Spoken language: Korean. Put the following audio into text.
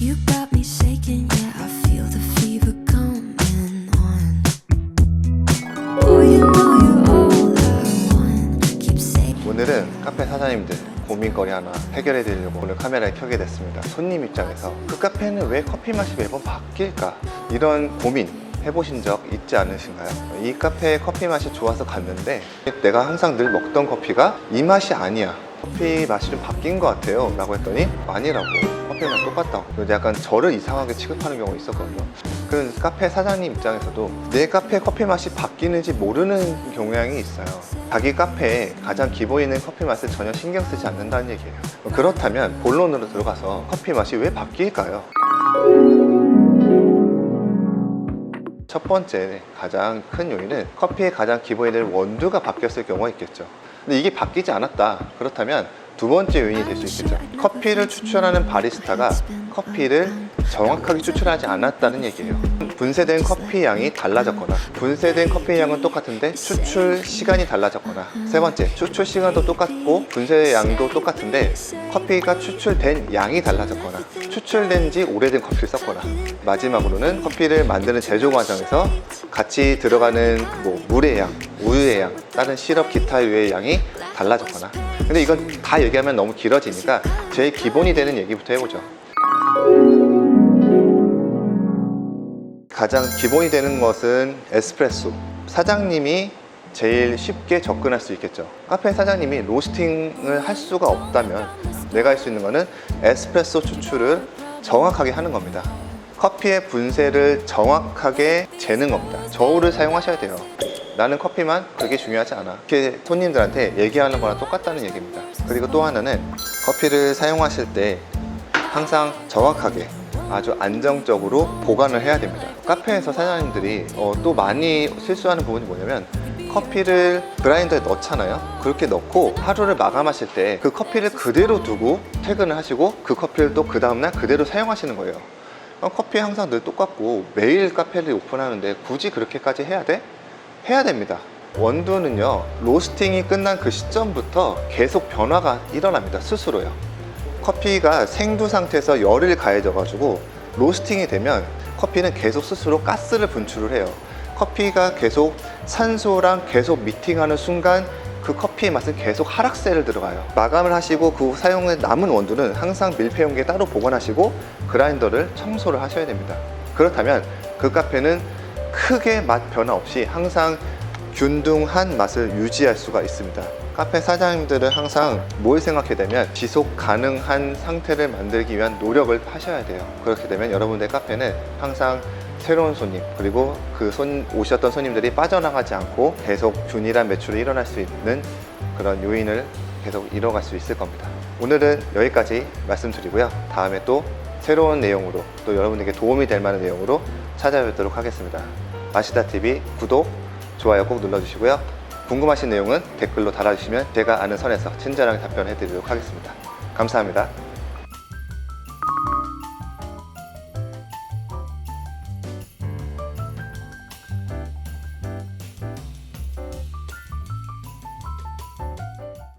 You got me shaking, yeah, I feel the fever coming on. Oh, you know you're all I want. Keep saying. 오늘은 카페 사장님들 고민거리 하나 해결해 드리려고 오늘 카메라를 켜게 됐습니다. 손님 입장에서 그 카페는 왜 커피 맛이 매번 바뀔까? 이런 고민 해보신 적 있지 않으신가요? 이 카페의 커피 맛이 좋아서 갔는데 내가 항상 늘 먹던 커피가 이 맛이 아니야. 커피 맛이 좀 바뀐 것 같아요. 라고 했더니 아니라고. 커피 맛 똑같다고. 그래서 약간 저를 이상하게 취급하는 경우가 있었거든요. 그런 카페 사장님 입장에서도 내 카페 커피 맛이 바뀌는지 모르는 경향이 있어요. 자기 카페에 가장 기본에 있는 커피 맛을 전혀 신경 쓰지 않는다는 얘기예요. 그렇다면 본론으로 들어가서 커피 맛이 왜 바뀔까요? 첫 번째 가장 큰 요인은 커피의 가장 기본에 있는 원두가 바뀌었을 경우가 있겠죠. 근데 이게 바뀌지 않았다. 그렇다면 두 번째 요인이 될 수 있겠죠. 커피를 추출하는 바리스타가 커피를 정확하게 추출하지 않았다는 얘기예요. 분쇄된 커피 양이 달라졌거나 분쇄된 커피 양은 똑같은데 추출 시간이 달라졌거나 세 번째 추출 시간도 똑같고 분쇄 양도 똑같은데 커피가 추출된 양이 달라졌거나 추출된 지 오래된 커피를 썼거나 마지막으로는 커피를 만드는 제조 과정에서 같이 들어가는 뭐 물의 양, 우유의 양, 다른 시럽 기타류의 양이 달라졌거나 근데 이건 다 얘기하면 너무 길어지니까 제일 기본이 되는 얘기부터 해보죠 가장 기본이 되는 것은 에스프레소. 사장님이 제일 쉽게 접근할 수 있겠죠. 카페 사장님이 로스팅을 할 수가 없다면 내가 할 수 있는 거는 에스프레소 추출을 정확하게 하는 겁니다. 커피의 분쇄를 정확하게 재는 겁니다. 저울을 사용하셔야 돼요. 나는 커피만 그게 중요하지 않아. 이렇게 손님들한테 얘기하는 거랑 똑같다는 얘기입니다. 그리고 또 하나는 커피를 사용하실 때 항상 정확하게 아주 안정적으로 보관을 해야 됩니다. 카페에서 사장님들이 어, 또 많이 실수하는 부분이 뭐냐면 커피를 그라인더에 넣잖아요. 그렇게 넣고 하루를 마감하실 때 그 커피를 그대로 두고 퇴근을 하시고 그 커피를 또 그 다음날 그대로 사용하시는 거예요. 그럼 커피 항상 늘 똑같고 매일 카페를 오픈하는데 굳이 그렇게까지 해야 돼? 해야 됩니다. 원두는요, 로스팅이 끝난 그 시점부터 계속 변화가 일어납니다. 스스로요. 커피가 생두 상태에서 열을 가해져 가지고 로스팅이 되면 커피는 계속 스스로 가스를 분출을 해요. 커피가 계속 산소랑 계속 미팅하는 순간 그 커피의 맛은 계속 하락세를 들어가요. 마감을 하시고 그 사용에 남은 원두는 항상 밀폐용기에 따로 보관하시고 그라인더를 청소를 하셔야 됩니다. 그렇다면 그 카페는 크게 맛 변화 없이 항상 균등한 맛을 유지할 수가 있습니다. 카페 사장님들은 항상 뭘 생각해야 되면 지속 가능한 상태를 만들기 위한 노력을 하셔야 돼요. 그렇게 되면 여러분들 카페는 항상 새로운 손님 그리고 그 손, 오셨던 손님들이 빠져나가지 않고 계속 균일한 매출이 일어날 수 있는 그런 요인을 계속 이뤄갈 수 있을 겁니다. 오늘은 여기까지 말씀드리고요. 다음에 또 새로운 내용으로 또 여러분에게 도움이 될 만한 내용으로 찾아뵙도록 하겠습니다. 마시다TV 구독, 좋아요 꼭 눌러주시고요. 궁금하신 내용은 댓글로 달아주시면 제가 아는 선에서 친절하게 답변해 드리도록 하겠습니다. 감사합니다.